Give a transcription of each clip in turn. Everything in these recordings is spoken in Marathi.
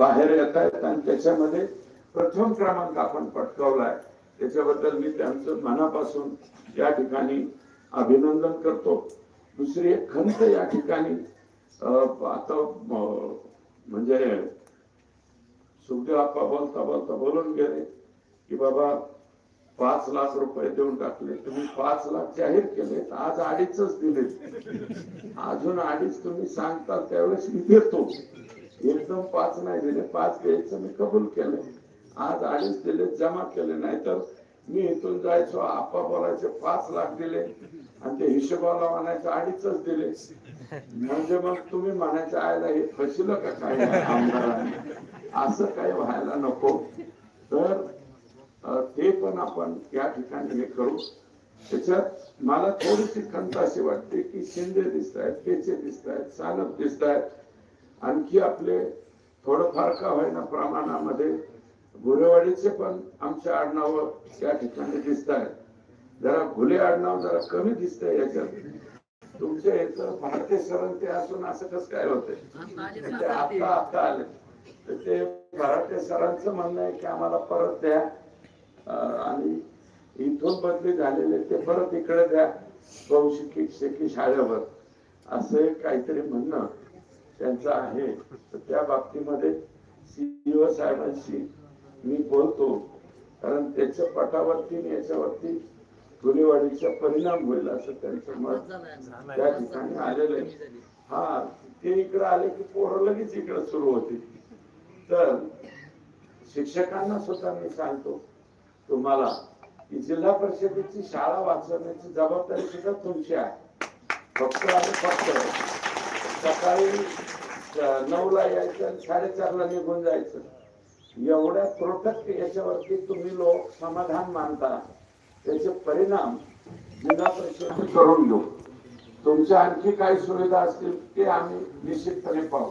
बाहेर येत आहेत आणि त्याच्यामध्ये प्रथम क्रमांक आपण पटकावलाय. त्याच्याबद्दल मी त्यांचं मनापासून या ठिकाणी अभिनंदन करतो. दुसरी एक खंत या ठिकाणी आता म्हणजे सुखदेव आप्पा बोलता बोलता बोलून गेले की बाबा पाच लाख रुपये देऊन टाकले. तुम्ही पाच लाख जाहीर केले आज अडीचच दिले अजून अडीच तुम्ही सांगता त्यावेळेस मी देतो. एकदम पाच नाही दिले पाच द्यायचं मी कबूल केले. आज अडीच दिले जमा केले. नाही तर मी इथून जायचो आप्पा बोलायचे पाच लाख दिले. आणि ते हिशोबाला म्हणायचे अडीचच दिले. म्हणजे मग तुम्ही म्हणायचे आयला हे फसिलं का काय? आमदारांनी असं काही व्हायला नको. तर ते पण आपण या ठिकाणी हे करू. त्याच्यात मला थोडीशी खंत अशी वाटते की शिंदे दिसत आहेत पेचे दिसत आहेत सानप दिसत आहेत आणखी आपले थोडंफार का होईना प्रमाणामध्ये गुरेवाडीचे पण आमच्या आडनाव या ठिकाणी दिसत आहेत जरा घुले आडनाव जरा कमी दिसतंय याच्यात. तुमच्या इथं भारतीय सरण ते असून असं कसं काय होतंय? ते आता आता आले. तर ते भारतीय सरांचं म्हणणं आहे की आम्हाला परत द्या. आणि इथून बदली झालेले ते परत इकडे द्या. बहुशिकी शिकी शाळेवर. असं काहीतरी म्हणणं. त्यांचं आहे. तर त्या बाबतीमध्ये सीईओ साहेबांशी मी बोलतो. कारण त्याच्या पटावरती आणि याच्यावरती गुन्हेवाडीचा परिणाम होईल असं त्यांचं मत त्या ठिकाणी आलेलं आहे. हा ते इकडे आले की पोरं लगेच इकडे सुरू होती तर शिक्षकांना सुद्धा मी सांगतो तुम्हाला की जिल्हा परिषदेची शाळा वाचवण्याची जबाबदारी सुद्धा तुमची आहे. फक्त आणि फक्त सकाळी नऊला यायचं आणि साडेचारला निघून जायचं. एवढ्या त्रोटक याच्यावरती तुम्ही लोक समाधान मानता. त्याचे परिणाम जिल्हा परिषद करून घेऊ. तुमच्या आणखी काही सुविधा असतील ते आम्ही निश्चितपणे पाहू.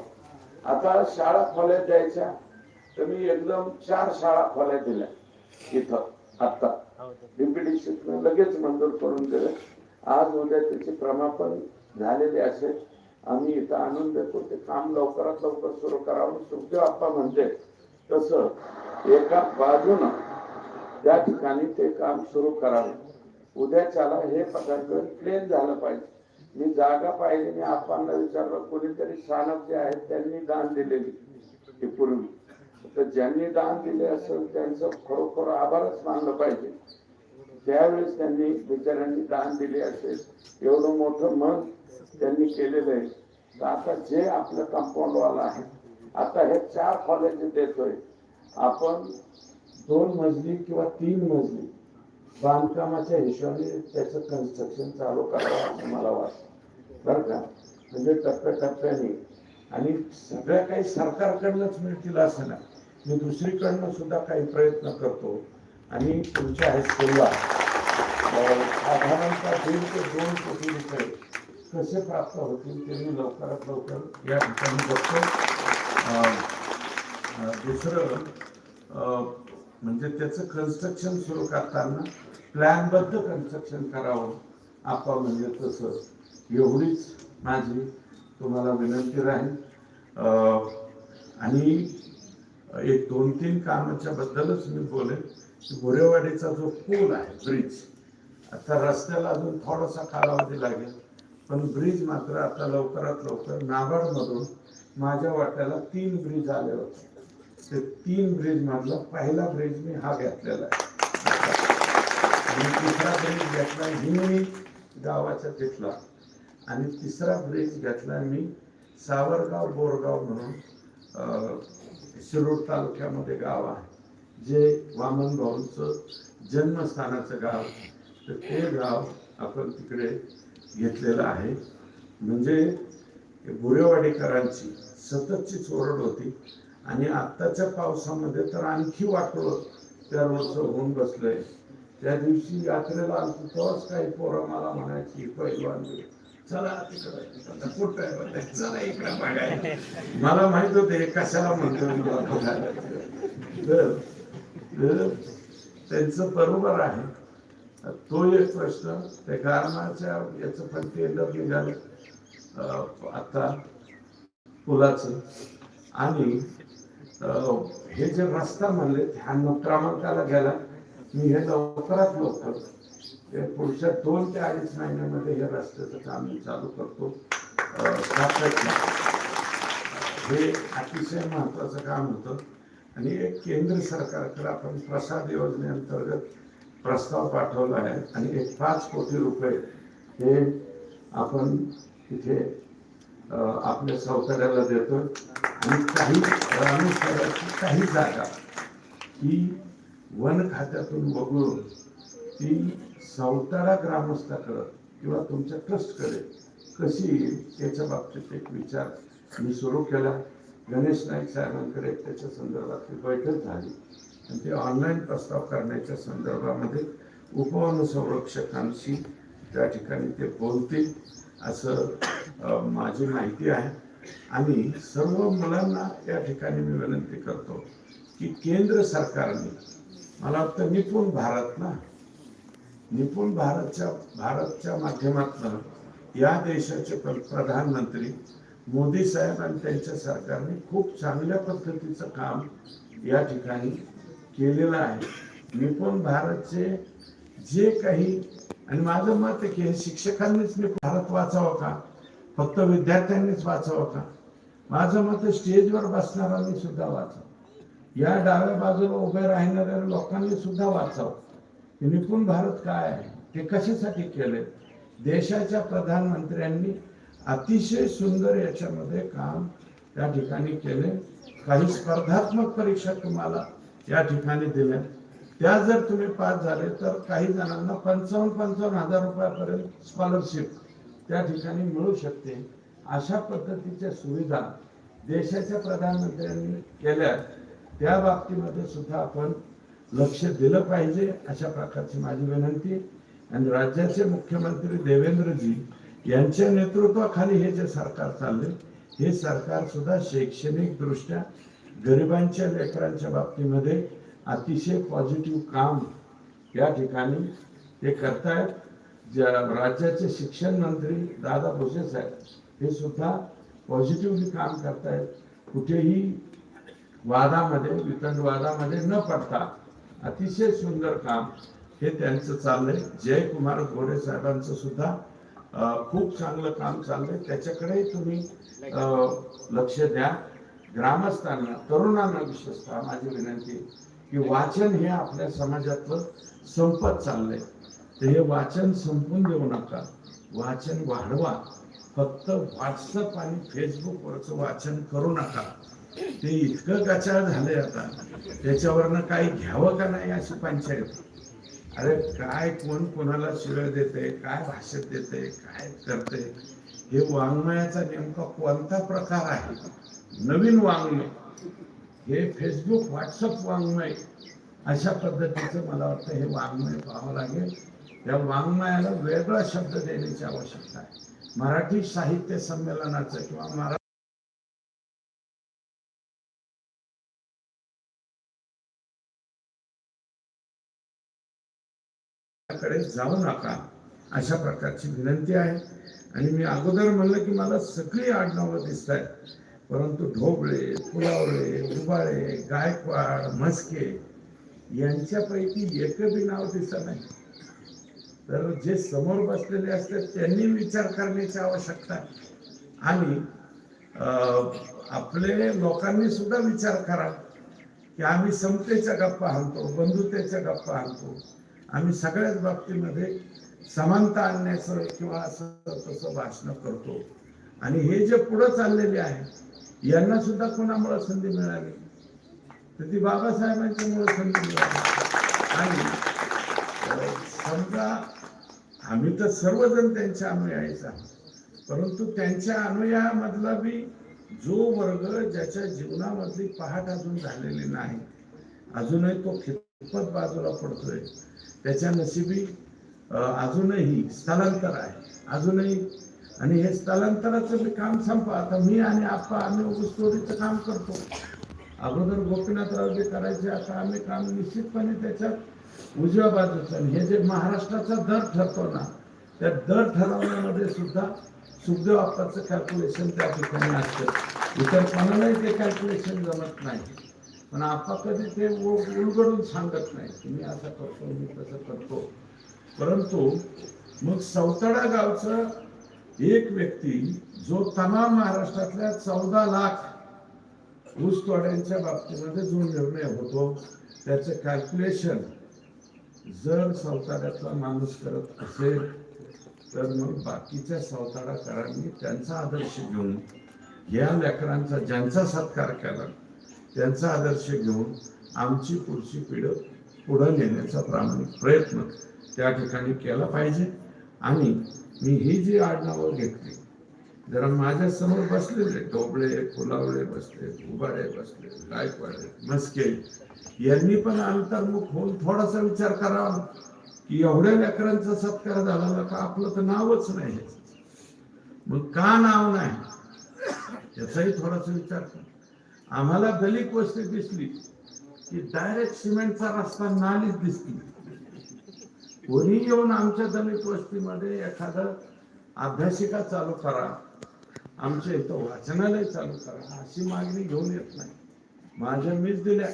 आता शाळा खोल्या द्यायच्या. तर मी एकदम चार शाळा खोल्या दिल्या इथं आता डिप्युटी लगेच मंजूर करून दिलं. आज उद्या त्याचे प्रमापन झालेले असेल. आम्ही इथं आणून देतो ते काम लवकरात लवकर सुरू करावं सुखदेव आप्पा म्हणते. तसं एका बाजूनं त्या ठिकाणी ते काम सुरू करावे. उद्याच्याला हे पदार्थ प्लेन झालं पाहिजे. मी जागा पाहिली मी आप्पांना विचारलं कोणीतरी स्थानक जे आहेत त्यांनी दान दिलेली ती पूर्वी तर ज्यांनी दान दिले असेल त्यांचं खरोखर आभारच मानलं पाहिजे. त्यावेळेस त्यांनी बिचाऱ्यांनी दान दिले असेल. एवढं मोठं मन त्यांनी केलेलं आहे. तर आता जे आपलं कंपाऊंडवाला आहे आता हे चार कॉलेज देतोय. आपण दोन मजली किंवा तीन मजली बांधकामाच्या हिशोबाने त्याचं कन्स्ट्रक्शन चालू करावं असं मला वाटतं. बरं का? म्हणजे टप्प्याटप्प्याने. आणि सगळ्या काही सरकारकडनंच मिळतील असं ना मी दुसरीकडनं सुद्धा काही प्रयत्न करतो. आणि तुमच्या हायस्कूलला साधारणतः दीड ते दोन कोटी रुपये कसे प्राप्त होतील ते मी लवकरात लवकर या ठिकाणी बघतो. दुसरं म्हणजे त्याचं कन्स्ट्रक्शन सुरू करताना प्लॅनबद्ध कन्स्ट्रक्शन करावं. आपण म्हणजे तसं एवढीच माझी तुम्हाला विनंती राहील. आणि एक दोन तीन कामाच्या बद्दलच मी बोलेन की गोरेवाडीचा जो पूल आहे ब्रिज आता रस्त्याला अजून थोडासा कालावधी लागेल. पण ब्रिज मात्र आता लवकरात लवकर नाबार्डमधून माझ्या वाट्याला तीन ब्रिज आले होते. ते तीन ब्रिज मधला पहिला ब्रिज मी हा घेतलेला आहे. आणि तिसरा ब्रिज घेतला हिंगणी गावाच्या तिथला. आणि तिसरा ब्रिज घेतला मी सावरगाव बोरगाव म्हणून शिरोड शिरूर तालुक्यामध्ये गाव आहे. जे वामन भाऊंचं जन्मस्थानाचं गाव तर ते गाव आपण तिकडे घेतलेलं आहे. म्हणजे गुरेवाडीकरांची सततचीच ओरड होती. आणि आत्ताच्या पावसामध्ये तर आणखी वाटलं त्या रोडचं होऊन बसलंय. त्या दिवशी यात्रेला आलतो तेव्हाच काही पोरं मला म्हणायची पैलवान चला तिकडं कुठं चला इकडं बघायला मला माहीत होते कशाला म्हणतो तर त्यांचं बरोबर आहे. तो एक प्रश्न त्या कारणाच्या याचं पण टेंडर निघालं झालं आता पुलाचं. आणि हे जे रस्ता म्हणले ह्या क्रमांकाला गेला मी हे लवकरात लवकर ते पुढच्या दोन ते अडीच महिन्यामध्ये हे रस्त्याचं काम मी चालू करतो हे अतिशय महत्वाचं काम होतं. आणि एक केंद्र सरकारकडे आपण प्रसाद योजनेअंतर्गत प्रस्ताव पाठवला आहे आणि एक पाच कोटी रुपये हे आपण तिथे आपल्या सहकार्याला देतो. आणि काही ग्रामस्तराची काही जागा ही वन खात्यातून वगळून ती सावतारा ग्रामस्थाकडं किंवा तुमच्या ट्रस्टकडे कशी येईल याच्या बाबतीत एक विचार मी सुरू केला. गणेश नाईक साहेबांकडे त्याच्या संदर्भातली बैठक झाली. ते ऑनलाईन प्रस्ताव करण्याच्या संदर्भामध्ये उपवन संरक्षकांशी त्या ठिकाणी ते बोलतील असं माझी माहिती आहे. आणि सर्व मुलांना या ठिकाणी मी विनंती करतो की केंद्र सरकारने मला वाटतं निपुण भारत ना निपुण भारतच्या भारतच्या माध्यमातून या देशाचे प्रधानमंत्री मोदी साहेब आणि त्यांच्या सरकारने खूप चांगल्या पद्धतीचं काम या ठिकाणी केलेलं आहे. निपुण भारतचे जे काही आणि माझं मत आहे की हे शिक्षकांनीच मी भारत वाचावं का? फक्त विद्यार्थ्यांनीच वाचावं का? माझं मत स्टेजवर बसणाऱ्यांनी सुद्धा वाचावं. या डाव्या बाजूला उभे राहणाऱ्या लोकांनी सुद्धा वाचावं. निपुण भारत काय आहे? ते कशासाठी केले देशाच्या प्रधानमंत्र्यांनी अतिशय सुंदर याच्यामध्ये काम त्या ठिकाणी केले काही स्पर्धात्मक परीक्षा तुम्हाला या ठिकाणी दिल्या त्या जर तुम्ही पास झाले तर काही जणांना पंचावन्न पंचावन्न हजार रुपयापर्यंत स्कॉलरशिप त्या ठिकाणी मिळू शकते. अशा पद्धतीच्या सुविधा देशाच्या प्रधानमंत्र्यांनी केल्या. त्या बाबतीमध्ये सुद्धा आपण लक्ष दिलं पाहिजे अशा प्रकारची माझी विनंती. आणि राज्याचे मुख्यमंत्री देवेंद्रजी यांच्या नेतृत्वाखाली हे जे सरकार चालले हे सरकार सुद्धा शैक्षणिक दृष्ट्या गरिबांच्या लेकरांच्या बाबतीमध्ये अतिशय पॉझिटिव्ह काम या ठिकाणी ते करतायत. ज्या राज्याचे शिक्षण मंत्री दादा भोसे साहेब हे सुद्धा पॉझिटिव्हली काम करतायत. कुठेही वादामध्ये वितंडवादामध्ये न पडता अतिशय सुंदर काम हे त्यांचं चाललंय. जयकुमार गोरे साहेबांचं सुद्धा खूप चांगलं काम चाललंय. त्याच्याकडे तुम्ही लक्ष द्या. ग्रामस्थांना तरुणांना विशेषतः माझी विनंती की वाचन हे आपल्या समाजातलं संपत चाललंय. तर हे वाचन संपून देऊ नका. वाचन वाढवा. फक्त व्हॉट्सअप आणि फेसबुकवरचं वाचन करू नका. ते इतकं गचाळ झालंय आता. त्याच्यावरनं काही घ्यावं का नाही अशी पंचायत? अरे काय कोण कोणाला शिळ देते काय भाषेत देते काय करते हे वाङ्मयाचा नेमका कोणता प्रकार आहे? नवीन वाङ्मय. हे फेसबुक व्हॉट्सअप वाङ्मय. अशा पद्धतीचं मला वाटतं हे वाङ्मय पाहावं लागेल. या वाङ्मयाला वेगळा शब्द देण्याची आवश्यकता आहे. मराठी साहित्य संमेलनाचं किंवा मरा कडे जाऊ नका. अशा प्रकारची विनंती आहे. आणि मी अगोदर म्हणलं की मला सगळी आडनावं दिसत आहेत परंतु ढोबळे पुलावळे उबाळे गायकवाड म्हस्के यांच्यापैकी एक बी नाव दिसत नाही. तर जे समोर बसलेले असतात त्यांनी विचार करण्याची आवश्यकता आणि आपले लोकांनी सुद्धा विचार करा की आम्ही समतेच्या गप्पा आणतो बंधुतेच्या गप्पा आणतो आम्ही सगळ्याच बाबतीमध्ये समानता आणण्याचं किंवा असं तसं भाषण करतो. आणि हे जे पुढं चाललेले आहे यांना सुद्धा कोणामुळे संधी मिळाली? तर ती बाबासाहेबांच्यामुळे संधी मिळाली. आणि समजा आम्ही तर सर्वजण त्यांच्या अनुयायीच आहोत. परंतु त्यांच्या अनुयायामधला बी जो वर्ग ज्याच्या जीवनामधली पहाट अजून झालेली नाही अजूनही तो खितपत बाजूला पडतोय. त्याच्या नशिबी अजूनही स्थलांतर आहे. अजूनही आणि हे स्थलांतराचं मी काम संपा आता मी आणि आप्पा आम्ही ऊसतोडीचं काम करतो. अगोदर गोपीनाथराव जे करायचे आता आम्ही काम निश्चितपणे त्याच्यात उजव्या बाजूचं. आणि हे जे महाराष्ट्राचा दर ठरतो ना त्या दर ठरवण्यामध्ये सुद्धा सुखदेव आप्पाचं कॅल्क्युलेशन त्या ठिकाणी असतं. इतर कोणालाही ते कॅल्क्युलेशन जमत नाही. पण आपण कधी ते उलगडून सांगत नाही की मी असं करतो मी तसं करतो. परंतु मग सौताडा गावचं एक व्यक्ती जो तमाम महाराष्ट्रातल्या चौदा लाख ऊसतोड्यांच्या बाबतीमध्ये जो निर्णय होतो त्याचं कॅल्क्युलेशन जर सौताड्यातला माणूस करत असेल तर मग बाकीच्या सावताडाकारांनी त्यांचा आदर्श घेऊन या लेकरांचा ज्यांचा सत्कार केला त्यांचा आदर्श घेऊन आमची पुढची पिढं पुढे नेण्याचा प्रामाणिक प्रयत्न त्या ठिकाणी केला पाहिजे. आणि मी ही जी आडनावं घेतली जरा माझ्यासमोर बसलेले डोबळे फुलावळे बसले उबाडे बसले गायकवाडे मस्के यांनी पण अंतर्मुख होऊन थोडासा विचार करावा की एवढ्या लेकरांचा सत्कार झाला का आपलं तर नावच नाही. मग का नाव नाही? याचाही थोडासा विचार कर. आम्हाला दलित वस्ती दिसली की डायरेक्ट सिमेंटचा रस्ता नालीच दिसली. कोणी येऊन आमच्या दलित वस्तीमध्ये एखादं अभ्यासिका चालू करा आमच्या इथं वाचनालय चालू करा अशी मागणी घेऊन येत नाही. माझ्या मीच दिल्या.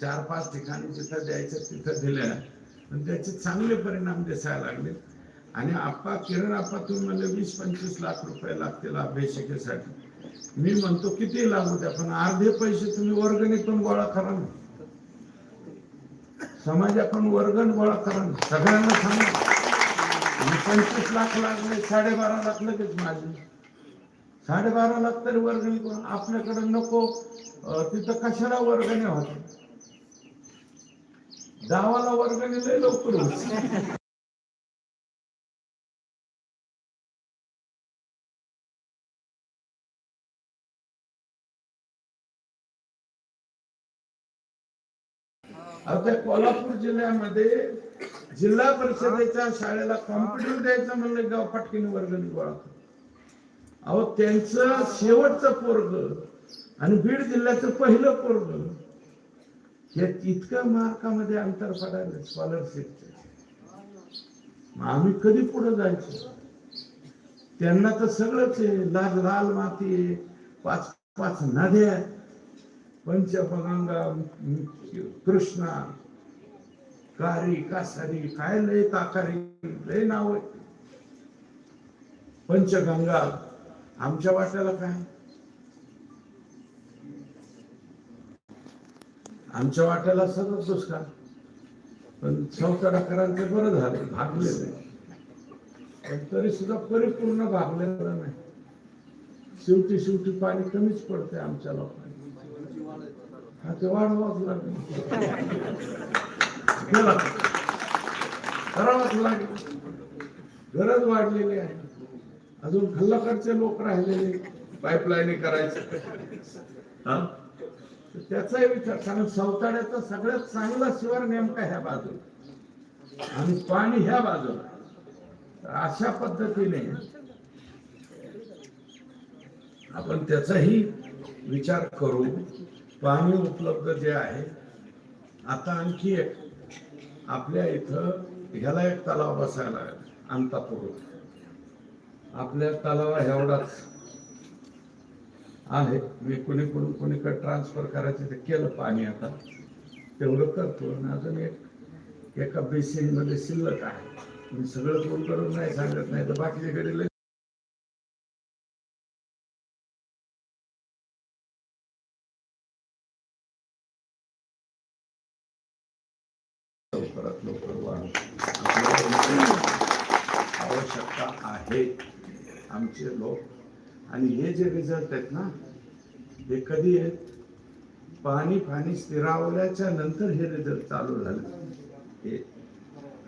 चार पाच ठिकाणी जिथं द्यायचं तिथं दिल्या. पण त्याचे चांगले परिणाम दिसायला लागले. आणि आप्पा किरण आप्पा तुम्ही म्हणले वीस पंचवीस लाख रुपये लागतील अभ्यासिकेसाठी. मी म्हणतो किती लागू द्या पण अर्धे पैसे तुम्ही वर्गणीतून गोळा करा ना. समाजाकडून वर्गण गोळा करा ना. सगळ्यांना सांगा. पंचवीस लाख लागले साडेबारा लाख लगेच माझे. साडेबारा लाख तरी वर्गणी करून आपल्याकडे नको तिथं कशाला वर्गणी होते? गावाला वर्गणी लय लवकर आता कोल्हापूर जिल्ह्यामध्ये जिल्हा परिषदेच्या शाळेला कॉम्पिटिव्ह द्यायचं म्हणलं गाव पटकीन वर्गणी गोळा अहो त्यांचं शेवटचं पोरग आणि बीड जिल्ह्याचं पहिलं पोरग हे इतकं मार्कामध्ये अंतर पडायला स्कॉलरशिपचे आम्ही कधी पुढे जायचो? त्यांना तर सगळंच आहे लाल लाल माती आहे, पाच पाच नद्या पंचपगंगा कृष्णा कारी कासारी काय लय ताकारी लय नाव आहे पंचगंगा आमच्या वाट्याला काय? आमच्या वाट्याला सगळं दुष्काळ. पण चौकडाकरांचे बरं झालं भागले नाही. पण तरी सुद्धा परिपूर्ण भागलेलं नाही. शेवटी शेवटी पाणी कमीच पडते आमच्या लोकांना. हा ते वाढवाच लागेल गेला करावाच लागेल गरज वाढलेली आहे अजून खल्लाकडचे लोक राहिलेले पाईपलाईन करायचं हा? त्याचाही विचार कारण सवताड्याचा सगळ्यात चांगला शिवार नेमका ह्या बाजूला आणि पाणी ह्या बाजूला अशा पद्धतीने आपण त्याचाही विचार करू पाणी उपलब्ध जे आहे आता आणखी एक आपल्या इथं ह्याला एक तलाव बसायला अंतापूर आपल्या तलावा एवढाच आहे मी कुणी कुणी कुणीकडे ट्रान्सफर करायचं ते केलं पाणी आता. तेवढं करतो आणि अजून एक एका बेसिनमध्ये शिल्लक आहे. मी सगळं फोन करून नाही सांगत नाही तर बाकीच्याकडे लय लवकरात लवकर आवश्यकता आहे आमचे लोक आणि हे जे रिझल्ट आहेत ना हे कधी आहेत पाणी पाणी स्थिरावल्याच्या नंतर हे रिझल्ट चालू झाले. हे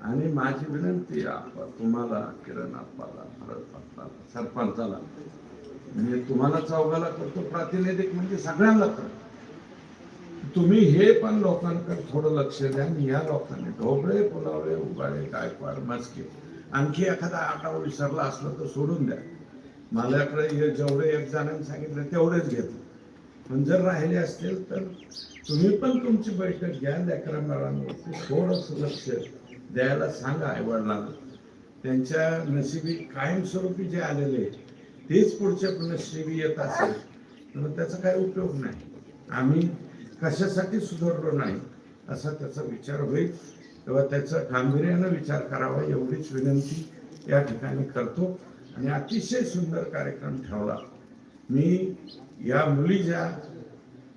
आणि माझी विनंती आहे तुम्हाला किरण आप्पाला भरत पाटलाला सरपंचाला. मी तुम्हाला चौघाला करतो प्रातिनिधिक म्हणजे सगळ्यांना करतो. तुम्ही हे पण लोकांकडे थोडं लक्ष द्या. आणि या लोकांनी ढोबळे पुलावळे काय गायकवाड मस्के आणखी एखादा आटाव विसरला असला तर सोडून द्या. माझ्याकडे हे जेवढे एक जणांनी सांगितलं तेवढेच घेतलं पण जर राहिले असतील तर तुम्ही पण तुमची बैठक घ्या. लेकरा बाळांवरती थोडंसं लक्ष द्यायला सांगा आई वडिलांना त्यांच्या नशिबी कायमस्वरूपी जे आलेले तेच पुढच्या नशिबी येत असेल तर त्याचा काही उपयोग नाही. आम्ही कशासाठी सुधारलो नाही असा त्याचा विचार होईल. तेव्हा त्याचा गांभीर्यानं विचार करावा एवढीच विनंती या ठिकाणी करतो. आणि अतिशय सुंदर कार्यक्रम ठेवला मी या मुली ज्या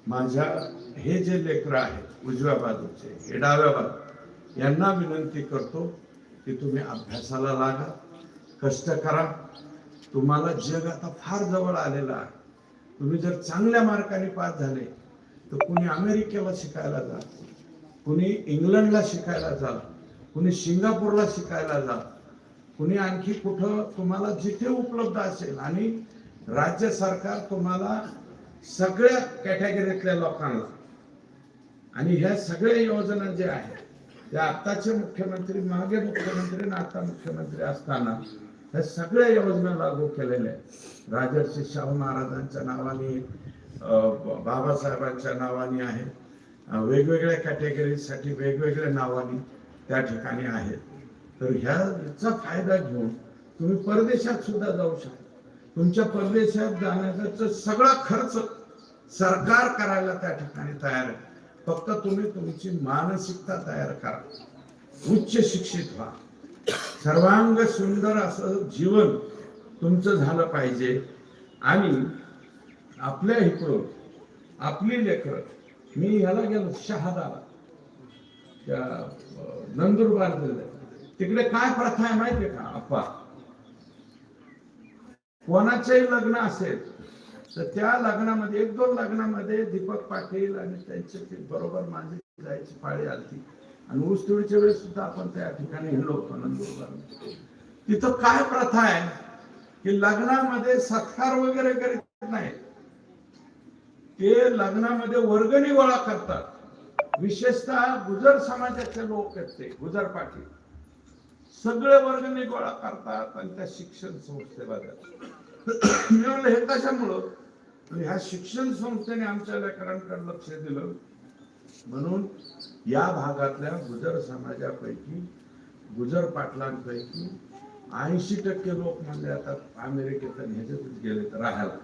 माझ्या हे जे लेकरं आहेत उजव्या बाजूचे हे डाव्या बाजू यांना विनंती करतो की तुम्ही अभ्यासाला लागा कष्ट करा. तुम्हाला जग आता फार जवळ आलेलं आहे. तुम्ही जर चांगल्या मार्काने पास झाले तर कुणी अमेरिकेला शिकायला जा कुणी इंग्लंडला शिकायला जा कुणी सिंगापूरला शिकायला जा कुणी आणखी कुठं तुम्हाला जिथे उपलब्ध असेल आणि राज्य सरकार तुम्हाला सगळ्या कॅटेगरीतल्या लोकांना आणि ह्या सगळ्या योजना ज्या आहेत त्या आत्ताचे मुख्यमंत्री मागे मुख्यमंत्री आणि आता मुख्यमंत्री असताना ह्या सगळ्या योजना लागू केलेल्या आहेत. राजर्षी शाहू महाराजांच्या नावाने बाबासाहेबांच्या नावाने आहे. वेगवेगळ्या कॅटेगरीसाठी वेगवेगळ्या नावाने त्या ठिकाणी आहेत. तर ह्याचा फायदा घेऊन तुम्ही परदेशात सुद्धा जाऊ शकता. तुमच्या परदेशात जाण्याचा सगळा खर्च सरकार करायला त्या ठिकाणी तयार आहे. फक्त तुम्ही तुमची मानसिकता तयार करा. उच्च शिक्षित व्हा. सर्वांग सुंदर असं जीवन तुमचं झालं पाहिजे. आणि आपल्या इकडून आपली लेकरं. मी ह्याला गेलो शहादाला. त्या नंदुरबार जिल्ह्यात. तिकडे काय प्रथा आहे माहितीये का अप्पा कोणाचंही लग्न असेल तर त्या लग्नामध्ये एक दोन लग्नामध्ये दीपक पाटील आणि त्यांचे बरोबर माझी जायची पाळी आलती. आणि ऊसतोडीच्या वेळेस सुद्धा आपण त्या ठिकाणी हिंडलो होतो नंदुरबार तिथं काय प्रथा आहे? की लग्नामध्ये सत्कार वगैरे करीत नाही ते लग्नामध्ये वर्गणी गोळा करतात. विशेषतः गुजर समाजाचे लोक आहेत ते गुजर पाटील. सगळे वर्गणी गोळा करतात आणि त्या शिक्षण संस्थेला देतात. मी म्हणलं हे कशामुळं? ह्या शिक्षण संस्थेने आमच्या लेकरांकडे लक्ष दिलं. म्हणून या भागातल्या गुजर समाजापैकी गुजर पाटलांपैकी ऐंशी टक्के लोक म्हणजे आता अमेरिकेत ह्याच्यातच गेले तर राहायला.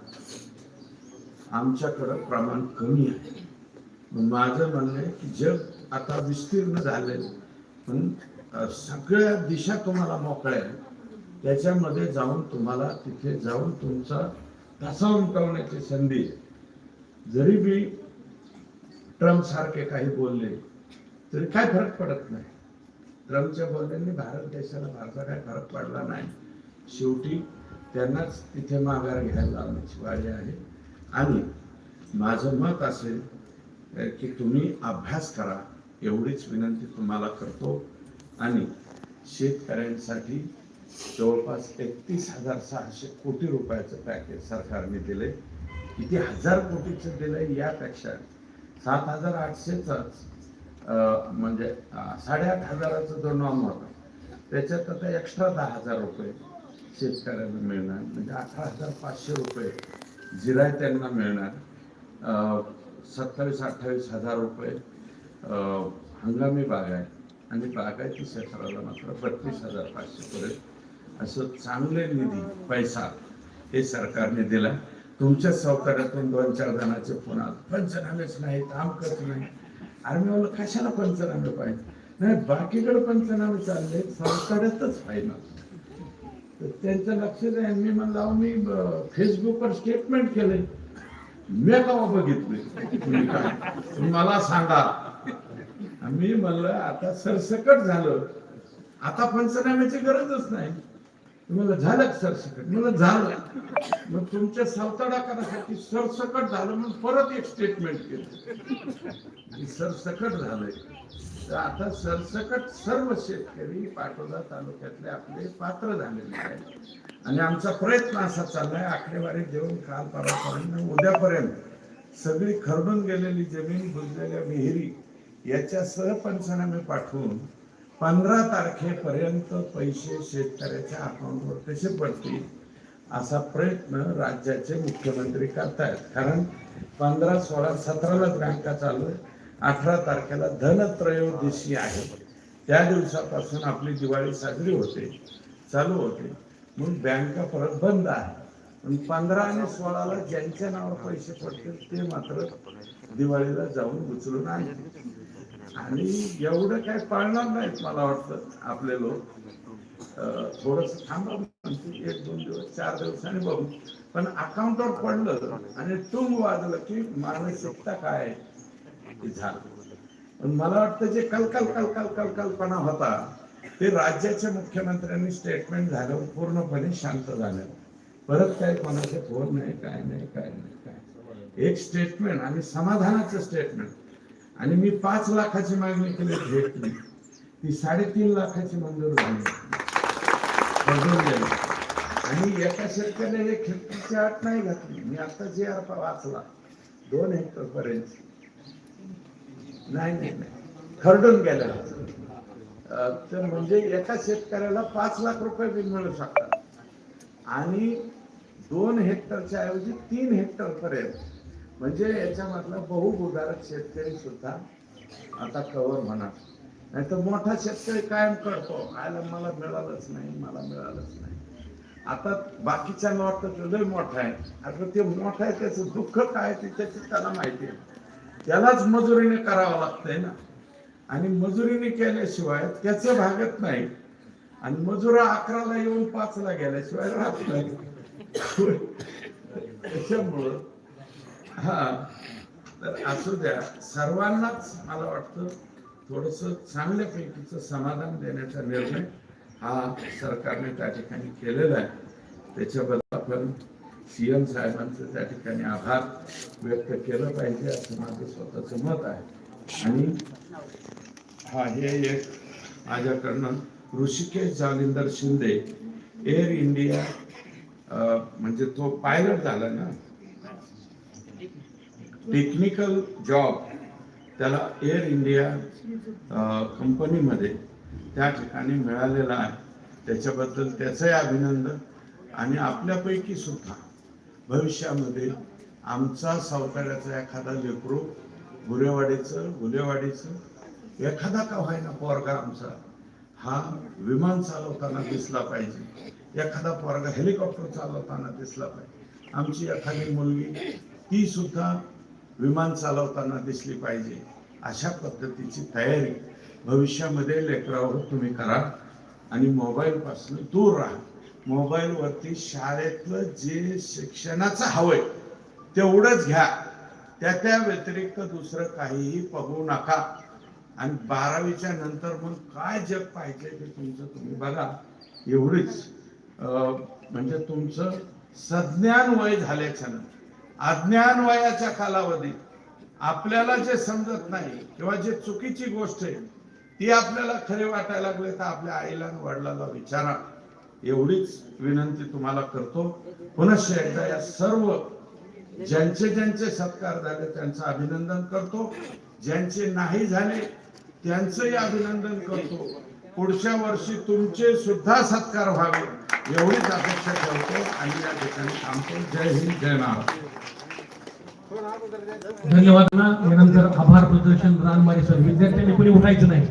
आमच्याकडं प्रमाण कमी आहे. मग माझं म्हणणं आहे की जग आता विस्तीर्ण झाले पण सगळ्या दिशा तुम्हाला मोकळ्या आहेत. त्याच्यामध्ये जाऊन तुम्हाला तिथे जाऊन तुमचा ठसा उमटवण्याची संधी आहे. जरी मी ट्रम्प सारखे काही बोलले तरी काय फरक पडत नाही. ट्रम्पच्या बोलण्याने भारत देशाला फारसा काय फरक पडला नाही. शेवटी त्यांनाच तिथे माघार घ्यायला लावण्याची वाजी आहे. आणि माझं मत असेल की तुम्ही अभ्यास करा. एवढीच विनंती तुम्हाला करतो. आणि शेतकऱ्यांसाठी जवळपास एकतीस हजार सहाशे कोटी रुपयाचं पॅकेज सरकारने दिले किती हजार कोटीचं दिलंय यापेक्षा सात हजार आठशेचाच म्हणजे साडेआठ हजाराचं जो नॉम होता त्याच्यात आता एक्स्ट्रा दहा हजार रुपये शेतकऱ्यांना मिळणार. म्हणजे अठरा हजार पाचशे रुपये जिराय त्यांना मिळणार. सत्तावीस अठ्ठावीस हजार रुपये हंगामी बाग आहे. आणि बागायती क्षेत्राला मात्र बत्तीस हजार पाचशे पर्यंत. असं चांगले निधी पैसा हे सरकारने दिला. तुमच्या सावकारातून दोन चार जणांचे फोन आले. पंचनामेच नाहीत आमकच नाही. आर्मी मी कशाला पंचनामे पाहिजे? नाही बाकीकडे पंचनामे चालले सावकारातच पाहिजे त्यांचं लक्ष नाही. मी म्हणलं मी फेसबुकवर स्टेटमेंट केले मी केव्हा बघितले तुम्ही मला सांगा. मी म्हणलं आता सरसकट झालं. आता पंचनाम्याची गरजच नाही. म्हणलं झालं सरसकट? मला झालं. मग तुमच्या सावताडाकरासाठी सरसकट झालं म्हणून परत एक स्टेटमेंट केलं. सरसकट झालंय. तर आता सरसकट सर्व शेतकरी पाटोदा तालुक्यातले आपले पात्र झालेले आहेत. आणि आमचा प्रयत्न असा चाललाय आकडेवारी देऊन काल परवापर्यंत उद्यापर्यंत सगळी खरडून गेलेली जमीन बुजलेल्या विहिरी याच्यासह पंचनामे पाठवून पंधरा तारखेपर्यंत पैसे शेतकऱ्याच्या अकाउंटवर कसे पडतील असा प्रयत्न राज्याचे मुख्यमंत्री करतायत. कारण पंधरा सोळा सतरालाच बँका चालू आहे. अठरा तारखेला धनत्रयोदशी आहे. त्या दिवसापासून आपली दिवाळी साजरी होते चालू होते. म्हणून बँका परत बंद आहे. पण पंधरा आणि सोळाला ज्यांच्या नावावर पैसे पडतील ते मात्र दिवाळीला जाऊन उचलून आणतील. आणि एवढं काय पाळणार नाहीत मला वाटतं आपले लोक. थोडस थांबा एक दोन दिवस चार दिवसांनी बघू. पण अकाउंटवर पडलं आणि टुंग वाजलं की मानसिकता काय झालं. पण मला वाटतं जे कलकल कलकल कलकल्पना होता ते राज्याच्या मुख्यमंत्र्यांनी स्टेटमेंट झाल्यावर पूर्णपणे शांत झालं. परत काय कोणाचे फोन नाही काय नाही काय नाही काय एक स्टेटमेंट आणि समाधानाचं स्टेटमेंट आणि मी पाच लाखाची मागणी केली भेटली. ती साडेतीन लाखाची मंजूर झाली. आणि एका शेतकऱ्याने हे हेक्टरची आठ नाही घातली. मी आता जे आर वाचला दोन हेक्टर पर्यंत. नाही नाही नाही. खरडून गेला. तर म्हणजे एका शेतकऱ्याला पाच लाख रुपये बिल मिळू शकतात. आणि दोन हेक्टरच्या ऐवजी तीन हेक्टर पर्यंत. म्हणजे याच्यामधला बहुभूधारक शेतकरी सुद्धा आता कवर होणार नाही तर मोठा शेतकरी कायम करतो. आयला मला मिळालंच नाही मला मिळालंच नाही. आता बाकीच्या वाटतं तो लय मोठा आहे. आता ते मोठा आहे त्याचं दुःख काय ते त्याची त्याला माहिती आहे. त्यालाच मजुरीने करावं लागतंय ना. आणि मजुरीने केल्याशिवाय त्याचं भागत नाही. आणि मजुरा अकराला येऊन पाचला गेल्याशिवाय राहत नाही. त्याच्यामुळं हा. तर असू द्या. सर्वांनाच मला वाटतं थोडस चांगल्यापैकीच समाधान देण्याचा निर्णय हा सरकारने त्या ठिकाणी केलेला आहे. त्याच्याबद्दल आपण सीएम साहेबांचं त्या ठिकाणी आभार व्यक्त केलं पाहिजे असं माझं स्वतःचं मत आहे. आणि हा हे एक माझ्याकडनं ऋषिकेश जालिंदर शिंदे एअर इंडिया म्हणजे तो पायलट झाला ना. टेक्निकल जॉब त्याला एअर इंडिया कंपनीमध्ये त्या ठिकाणी मिळालेला आहे. त्याच्याबद्दल त्याचंही अभिनंदन. आणि आपल्यापैकी सुद्धा भविष्यामध्ये आमचा सावकाराचा एखादा लेकरू गुरेवाडीचं गुलेवाडीचं एखादा का व्हायना पोरगा आमचा हा विमान चालवताना दिसला पाहिजे. एखादा पोरगा हेलिकॉप्टर चालवताना दिसला पाहिजे. आमची एखादी मुलगी ती सुद्धा विमान चालवताना दिसली पाहिजे. अशा पद्धतीची तयारी भविष्यामध्ये लेकरावर तुम्ही करा आणि मोबाईलपासून दूर राहा. मोबाईलवरती शाळेतलं जे शिक्षणाचं हवंय तेवढंच घ्या. त्या त्या व्यतिरिक्त दुसरं काहीही बघू नका. आणि बारावीच्या नंतर मग काय जग पाहिजे ते तुमचं तुम्ही बघा. एवढीच म्हणजे तुमचं सज्ञान वय झाल्याच्यानंतर. अज्ञान वयाच्या कालावधीत आपल्याला जे समजत नाही किंवा जे चुकीची गोष्ट आहे ती आपल्याला खरे वाटायला लागले तर आपल्या आईला वडिलाला विचारा. एवढीच विनंती तुम्हाला करतो. पुनश्च एकदा या सर्व ज्यांचे ज्यांचे सत्कार झाले त्यांचं अभिनंदन करतो. ज्यांचे नाही झाले त्यांचंही अभिनंदन करतो. पुढच्या वर्षी तुमचे सुद्धा सत्कार व्हावे. एवढीच अपेक्षा ठेवतो आणि या ठिकाणी थांबतो जय हिंद जय महाराज धन्यवाद ना यानंतर आभार प्रदर्शन रानमारी सर. विद्यार्थ्यांनी कोणी उठायचं नाही?